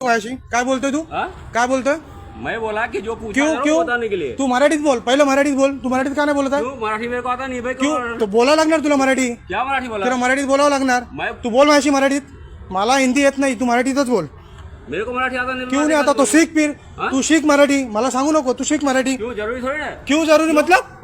काय बोलतोय तू? हाँ? काय बोलतोय? मैं बोला कि जो पूछा क्यों क्यों? बताने के लिए। तू मराठीत बोल पहिलं मराठीत बोल. तू मराठीत का नाही बोलत आहे? क्यों? मराठी मेरे को आता नहीं भाई क्यों क्यों? तो बोलावं लागणार तुला मराठी. क्या मराठी बोला? तुला मराठीत बोलावं लागणार. मैं तू बोल माझ्याशी मराठीत. मला हिंदी येत नाही तू मराठीतच बोल. मेरे को मराठी आता नहीं क्यों नाही मराठी आता? तो हाँ? तू शिक मराठी. मला सांगू नको तू शिक मराठी। क्यों? जरूरी थोड़ी ना क्यों जरुरी? मतलब?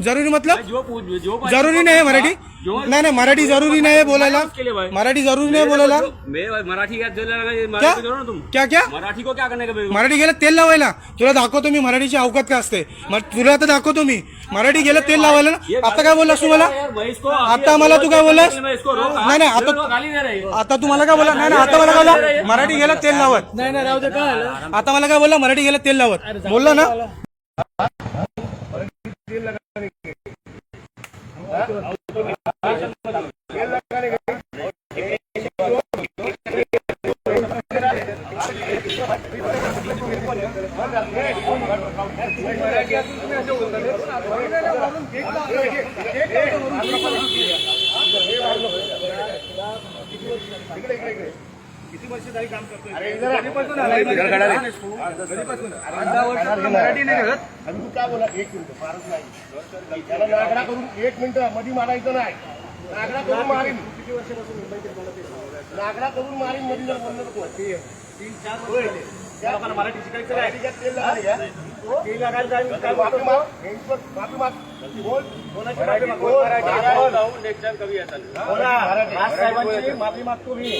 जरुरी मतलब? भाई, जो पूछ जो भाई- जरुरी नाही आहे मराठी? जो नाही नाही मराठी जरुरी नाही आहे बोलायला. भाई. मराठी जरुरी नाही बोलायला. मैं भाई मराठी क्या दिल लगा ये? क्या? मराठी को जोड़ो ना तुम। क्या क्या? मराठी को क्या करने का मेरे को मराठी गेलं तेल लावायला. तुला दाखवतो मी मराठीची अवकात का असते. मग तुला आता दाखवतो मी. मराठी गेलं तेल लावायला ना? आता काय बोललास तू मला? यार, मैं इसको अभी आता मला तू काय बोललास? मैं इसको रोक. नाही नाही आता गाली दे रही। है आता तू मला काय बोला नाही नाही आता मला काय बोला मराठी गेलं तेल लावत. नाही नाही राहू दे काय झालं आता मला काय बोलला? मराठी गेलं तेल लावत. बोलला ना? इकडे इकडे इकडे आणि तू. काय बोला? एक मिनिट मारत नाही. त्याला नागडा करून एक मिनिटमध्ये मारायचं नाही. नागडा करून मारीन. नागडा करून मारीन मध्ये जर बोललं तर तू. मराठी शिकायचं. राजसाहेबांची माफी मागतो मी.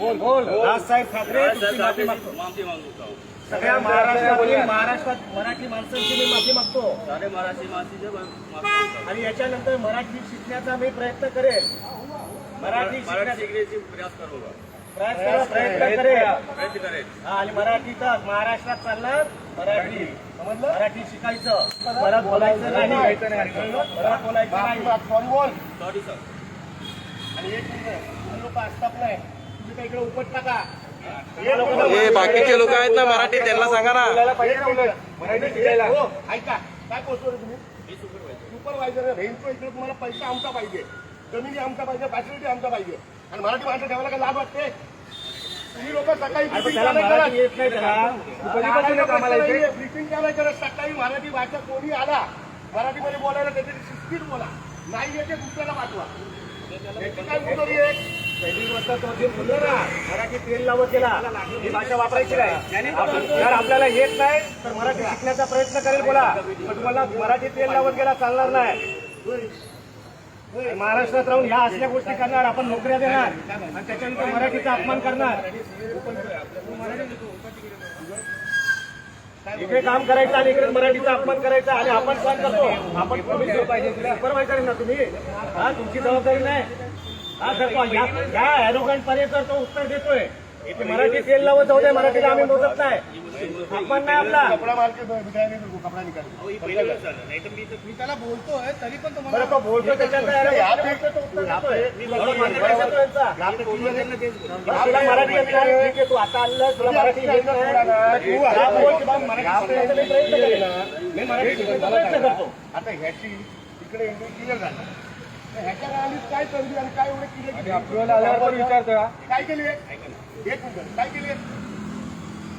बोल. बोल. राजसाहेब ठाकरे माफी मागतो. माफी मांगता. सगळ्या महाराष्ट्रातील महाराष्ट्रात मराठी माणसांची मी माफी मागतो. सारे मराठी आणि याच्यानंतर मराठी शिकण्याचा मी प्रयत्न करेल मराठी मराठी शिकण्याचा प्रयास करूंगा प्रयत्न प्रयत्न करेल हा, आणि मराठीतच महाराष्ट्रात चालणार मराठी समजलं मराठी शिकायचं परत बोलायचं नाही परत बोलायचं नाही सॉरी बोल सॉरी सर आणि एक मिनिट लोक असतात नाही तुम्ही काही इकडे उपट टाका हे बाकीचे लोक आहेत ना मराठी त्यांना सांगा ना. मराठी शिकायला ऐका काय पोहोचतो तुम्ही? सुपरवायझर रेंजो इकडे तुम्हाला पैसा आमचा पाहिजे. जमिनी आमचा पाहिजे फॅसिलिटी आमचा पाहिजे. आणि मराठी माणसं ठेवायला काय लाभ वाटते? तुम्ही लोक सकाळी? ब्रिफिंग सकाळी मराठी भाषा कोणी आला मराठीमध्ये बोलायला त्याची शिस्तीत बोला. नाही येते दुसऱ्याला पाठवा. याची काय आहे? ना मराठी तेल लावत गेला ही भाषा वापरायची नाही. जर आपल्याला येत नाही तर मराठी शिकण्याचा प्रयत्न करेल बोला. पण तुम्हाला मराठी तेल लावत गेला चालणार नाही. महाराष्ट्रात राहून ह्या असल्या गोष्टी करणार आपण नोकऱ्या देणार आणि त्याच्यानंतर मराठीचा अपमान करणार. इकडे काम करायचं आणि इकडे मराठीचा अपमान करायचा आणि आपण काम करतो. आपण सुपरवायझर ना तुम्ही. हा तुमची जबाबदारी नाही. हा सर ह्या या या ॲरोगंट पर्यंत तो उत्तर देतोय. मराठी तेल लावत जाऊ दे मराठीला आम्ही मोजत नाही. अपमान नाही आपला. कपडा मार्केट कपडा मी त्याला बोलतोय तरी पण तुम्हाला बरं बोलतो मराठी तू आता आहेस, तुला मराठी मराठी मी प्रयत्न मराठी करतो. आता ह्याची इकडे एंट्री क्लिअर झाली. ह्याच्या काळात काय संधी आणि काय एवढे क्लिअर अप्रुव्हल आल्यावर विचारतो काय केली एक मिनिट काय केली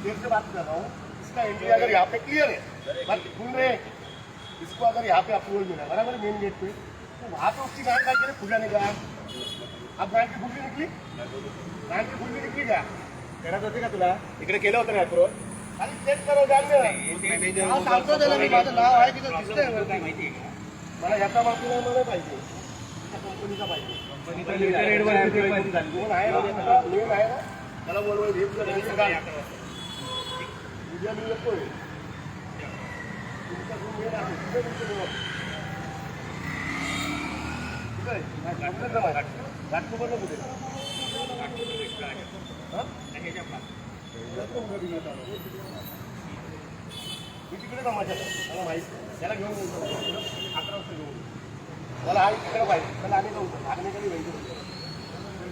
देश बात कर रहा हूँ इसका एंट्री अगर यहाँ पे क्लियर है बात सुन रहे इसको अगर यहाँ पे अप्रूवल मिला बराबर मेन गेट पे? तो वहाँ पे उसकी गांड काय करे खुला नहीं गया अब गांड की फुटली निकली? गांड की फुटली निकली क्या? करत होती का तुला? इकडे केलं होतं ना अप्रूवल आणि चेक करो सांगतो त्याला मी माझं नाव आहे तिथं दिसतंय. मला याचा बाजूला मला पाहिजे त्या कंपनीचा पाहिजे आहे. ना त्याला बोलवून उद्या मी येतोय जमा घाटकोपरला कुठे मी तिकडे जमाच्या माहिती त्याला घेऊन येतो अकरा वाजता घेऊन येतो. मला हा तिकडे पाहिजे. त्याला आम्ही जाऊ आम्ही कधी पाहिजे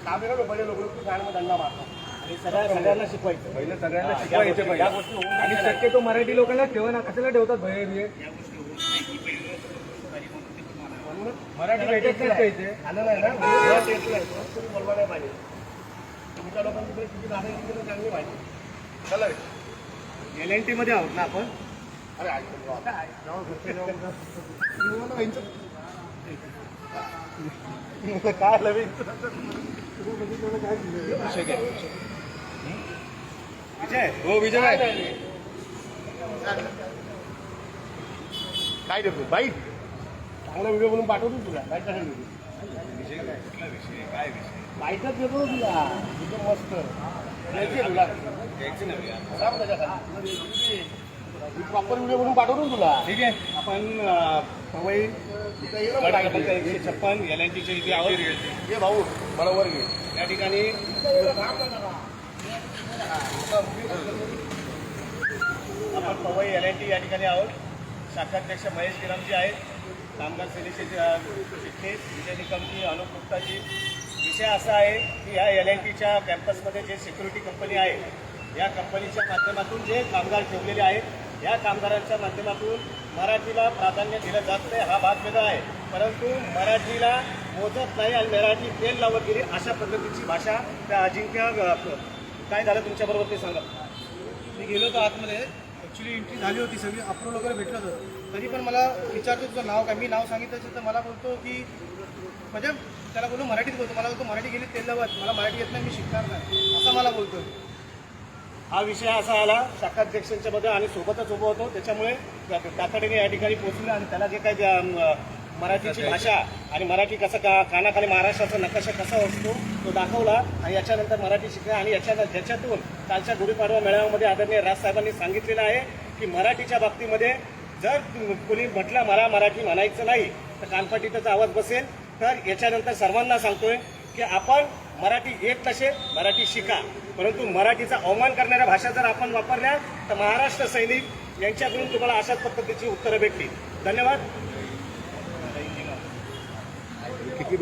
काम आहे ना बडे लोक गाणं दंडा मारतो आणि सगळ्या सगळ्यांना शिकवायचं. पहिलं सगळ्यांना शिकवायचे पाहिजे आणि शक्यतो मराठी लोकांना ठेवा ना कशाला ठेवतात भय बिये? मराठी भेटत नाही पाहिजे आलं नाही ना? मुळात येत नाही तो कोणी बोलवा नाही पाहिजे. तुमच्या लोकांची परिस्थिती दादा चांगली पाहिजे चला रे. एल एन टी मध्ये आहोत ना आपण? अरे ऐक ना, आता ऐक. जाऊ घरचे जाऊ. तुम्हाला व्हायचं. काय लवे विजय? हो विजय. काय देतो बाईट चांगला व्हिडिओ बनवून पाठवतो तुला काय काय बाईटच देतो ना तुला एकदम मस्त. द्यायची तुला. सांग त्याच्याखाली. मी प्रॉपर व्हिडिओ बनवून पाठवतो ना तुला. ठीक आहे. आपण अं, पवई इथं ये ना गट बाईट. क्रमांक एकशे छप्पन एल एन टीच्या इथे आहोत ये भाऊ मला वर घे. या ठिकाणी. आपण पवई एल एन टी या ठिकाणी आहोत. शाखाध्यक्ष महेश गिरामजी आहेत. कामगार सेनेचे अ, चिठ्ठे विजय निकमजी अनुप गुप्ताजी. विषय असा आहे की या एल एन टीच्या कॅम्पसमध्ये जे सिक्युरिटी कंपनी आहे या कंपनीच्या माध्यमातून जे कामगार ठेवलेले आहेत या कामगारांच्या माध्यमातून मराठीला प्राधान्य दिलं जात नाही हा भाग वेगळा आहे. परंतु मराठीला मोजत नाही आणि मराठी तेल लावत गेली अशा पद्धतीची भाषा त्या अजिंक्य काय झालं तुमच्याबरोबर ते सांगा. मी गेलो होतो आतमध्ये. ॲक्च्युली एंट्री झाली होती सगळी अप्रूव्ह वगैरे भेटलं होतं. तरी पण मला विचारतो तुझं नाव काय? मी नाव सांगितलं असेल तर मला बोलतो की म्हणजे त्याला बोलतो मराठीत बोलतो. मला बोलतो मराठी गेली तेल लावत मला मराठी येत नाही मी शिकणार नाही. असं मला बोलतो हा विषय असा आला शाखाध्यक्षांच्या मध्ये आणि सोबतच उभं होतो. त्याच्यामुळे तातडीने या ठिकाणी पोहोचले आणि त्याला जे काही मराठीची भाषा आणि मराठी कसं का कानाखाली महाराष्ट्राचा नकाशा कसा असतो तो दाखवला आणि याच्यानंतर मराठी शिकला आणि याच्या ज्याच्यातून कालच्या गुढीपाडवा मेळाव्यामध्ये आदरणीय राजसाहेबांनी सांगितलेलं आहे की मराठीच्या बाबतीमध्ये जर कोणी म्हटलं मला मराठी म्हणायचं नाही तर कानपाटीचा आवाज बसेल. तर याच्यानंतर सर्वांना सांगतोय की आपण मराठी येत नसे मराठी शिका. परंतु मराठीचा अवमान करणाऱ्या भाषा जर आपण वापरल्या तर महाराष्ट्र सैनिक यांच्याकडून तुम्हाला अशाच पद्धतीची उत्तरं भेटतील. धन्यवाद. किती